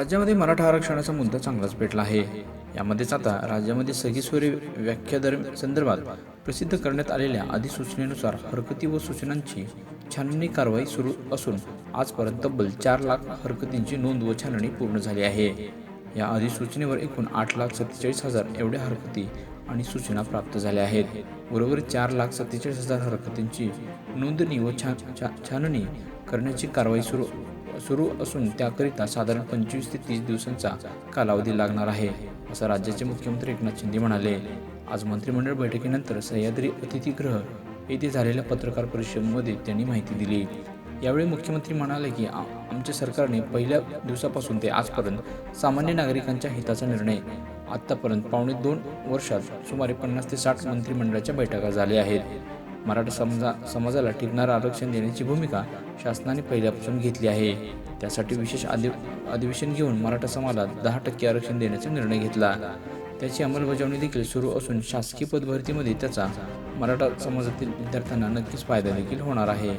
राज्यामध्ये मराठा आरक्षणाचा मुद्दा चांगलाच पेटला आहे. यामध्येच आता राज्यामध्ये सगीस्वरी व्याख्यादर संदर्भात प्रसिद्ध करण्यात आलेल्या अधिसूचनेनुसार हरकती व सूचनांची छाननी कारवाई सुरू असून आजपर्यंत तब्बल चार लाख हरकतींची नोंद व छाननी पूर्ण झाली आहे. या अधिसूचनेवर एकूण आठ लाख सत्तेचाळीस हजार एवढ्या हरकती आणि सूचना प्राप्त झाल्या आहेत. बरोबर चार लाख सत्तेचाळीस हजार हरकतींची नोंदणी व छा छा छाननी करण्याची कारवाई सुरू सुरू असून त्याकरिता साधारण पंचवीस ते तीस दिवसांचा कालावधी लागणार आहे असं राज्याचे मुख्यमंत्री एकनाथ शिंदे म्हणाले. आज मंत्रिमंडळ बैठकीनंतर सह्याद्री अतिथीगृह येथे झालेल्या पत्रकार परिषदेमध्ये त्यांनी माहिती दिली. यावेळी मुख्यमंत्री म्हणाले की आमच्या सरकारने पहिल्या दिवसापासून ते आजपर्यंत सामान्य नागरिकांच्या हिताचा निर्णय आत्तापर्यंत पावणे दोन वर्षात सुमारे पन्नास ते साठ मंत्रिमंडळाच्या बैठका झाल्या आहेत. मराठा समाजा समाजाला टिकणारं आरक्षण देण्याची भूमिका शासनाने पहिल्यापासून घेतली आहे. त्यासाठी विशेष अधि अधिवेशन घेऊन मराठा समाजाला दहा टक्के आरक्षण देण्याचा निर्णय घेतला. त्याची अंमलबजावणी देखील सुरू असून शासकीय पदभरतीमध्ये त्याचा मराठा समाजातील विद्यार्थ्यांना नक्कीच फायदा देखील होणार आहे.